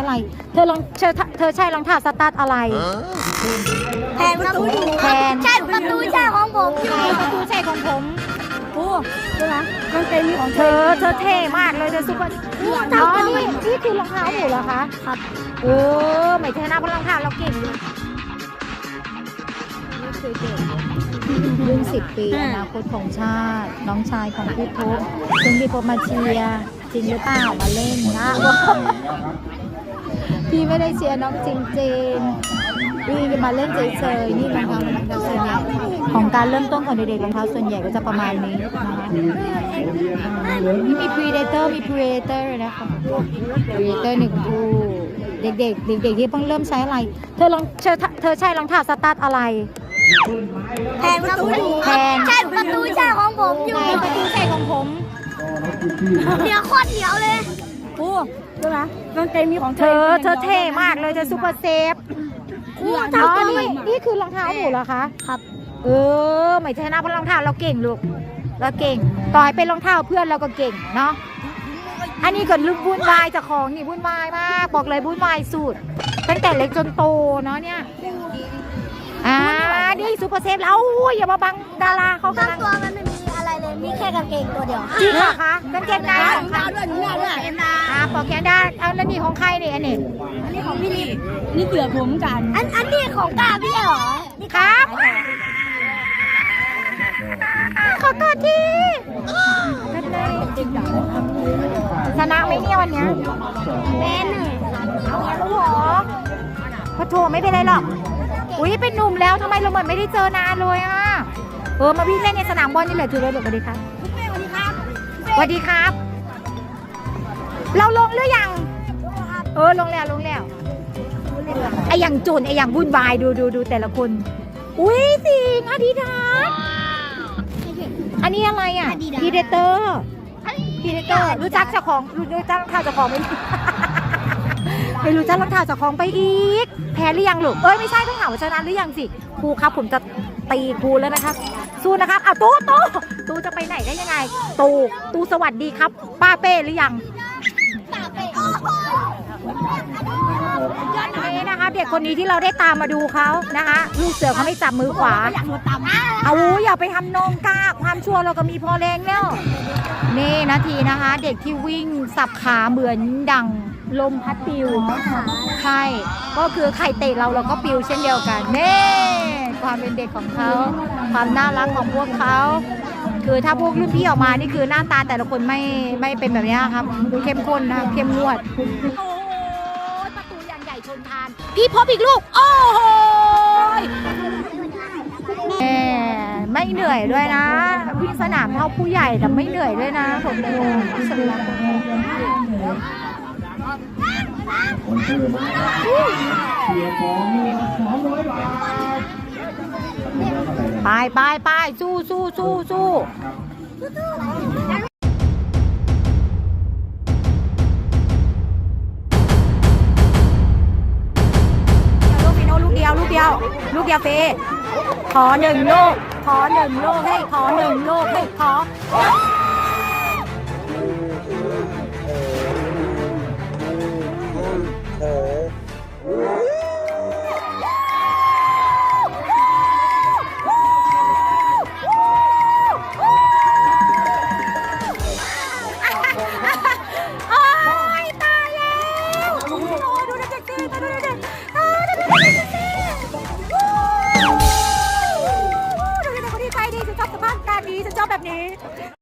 อะไร เธอลองเธอเธอใช้รองเท้าสตาร์ทอะไรแพงประตูแพงใช่ประตูใช่ของผมอยู่ใช่ประตูใช่ของผมโอ้ดูนะมันเป็นมีของเธอเธอเท่มากเลยเธอซุปเปอร์อ๋อนี่นี่คือรองเท้าหนูเหรอคะครับเออไม่ใช่นะเพราะรองเท้าเราเก่งอยู่นี่คือเด็กรุ่นสิบปีอนาคตของชาติ น้องชายของพี่พบคุณพี่พบมาเชียร์จริงหรือเปล่ามาเล่นนะ พี่ไม่ได้เชียร์น้องจริงๆพี่มาเล่นเฉยๆนี่รองเท้ารองเท้าส่วนใหญ่ของการเริ่มต้นของเด็กๆรองเท้าส่วนใหญ่ก็จะประมาณนี้นะคะนี่มี Predator มี Predator นะคะ Predator หนึ่งคู่เด็กๆเด็กๆที่เพิ่งเริ่มใช้อะไร เธอลองเธอเธอใช้รองเท้าสตาร์ทอะไรแพงประตูแพงใช่ประตูใช่ของผมอยู่ใช่ประตูใช่ของผมเหนียวโคตรเหนียวเลย โอ้ดูนะมันเป็นมีของเธอ เธอเท่มากเลยเธอซูเปอร์เซฟโอ้อ๋ทำอตัวนี่ใหม่นี่คือรองเท้าหนูเหรอคะ ครับ เออไม่ใช่นะเพราะรองเท้าเราเก่งลูก เราเก่ง ต่อยเป็นรองเท้าเพื่อนเราก็เก่งเนาะ อันนี้ก็ลุกวุ่นวายเจากของนี่วุ่นวายมากบอกเลยวุ่นวายสุดตั้งแต่เล็กจนโตเนาะเนี่ย อ่านี่ซูเปอร์เซฟแล้วอุ้ยอย่ามาบังดาราเขาทั้กำงลังตัวมันไม่มีอะไรเลย มีแค่กางเกงตัวเดียวจริงเหรอคะกางเกงในของใครด้วยหนูด้วยเอ็มดาอ่า ปอกแกนได้เอาแล้วนี่ของใครนี่อันนี้อันนี้ของพี่ลิมนี่เกือบผมกัน อันอันนี้ของกาพี่เหรอนี่ครับขอโทษทีชนะไหมเนี่ยวันเนี้ยเป็นหนึ่งเอาแล้วเหรอพอโทไม่เป็นไรหรอก อุ้ยเป็นหนุ่มแล้วทำไมเราเหมือนไม่ได้เจอนานเลยอะ เออมาวิ่งเล่นในสนามบอลนี่แหละถือเลยลูกสวัสดีครับคุณแม่สวัสดีครับสวัสดีครับ เราลงหรือยัง เออลงแล้วลงแล้วไออย่างโจนไออย่างวุ่นวายดูดูดูแต่ละคน อุ้ยสิงอาดิดาสอันนี้อะไรอะพีเดเตอร์พีเดเตอร์ รู้จักเจ้าของรู้จักรองเท้าเจ้าของไหม ไม่รู้จักรองเท้าเจ้าของไปอีก แพ้หรือยังลูกเอ้ยไม่ใช่ต้องถามว่าชนะหรือยังสิครูครับผมจะตีครูแล้วนะครับสู้นะครับอ้าวตู้ตู้ตู้จะไปไหนได้ยังไง ตู้ตู้สวัสดีครับ ป้าเป้หรือยัง นี่นะคะเด็กคนนี้ที่เราได้ตามมาดูเขานะคะลูกเสือเขาไม่จับมือขวาอากโดนตำเอาอย่าไปทำนองกล้าความชั่วเราก็มีพอแรงแล้วนี่นาทีนะคะ เด็กที่วิ่งสับขาเหมือนดังลมพัดปิวใช่ก็คือใครเตะเราเราก็ปิวเช่นเดียวกันนี่ความเป็นเด็กของเขา ความน่ารักของพวกเขา คือถ้าพวกรุ่นพี่ออกมานี่คือหน้าตาแต่ละคนไม่ไม่เป็นแบบนี้ครับเข้มข้นนะเข้มงวดโอ้ยประตูอย่างใหญ่ชนคาน พี่พบอีกลูก โอ้โหยแหมไม่เหนื่อยด้วยนะวิ่งสนามเท่าผู้ใหญ่แต่ไม่เหนื่อยด้วยนะผมดูสนุกคนซื้อมาเชียร์ของสองร้อยบาท ไปไปไปสู้สู้สู้สู้ลูกพี่โนลูกเดียวลูกเดียว ลูกเดียวเฟย์ขอหนึ่งลูกขอหนึ่งลูกให้ขอหนึ่งลูกให้ขอ นี้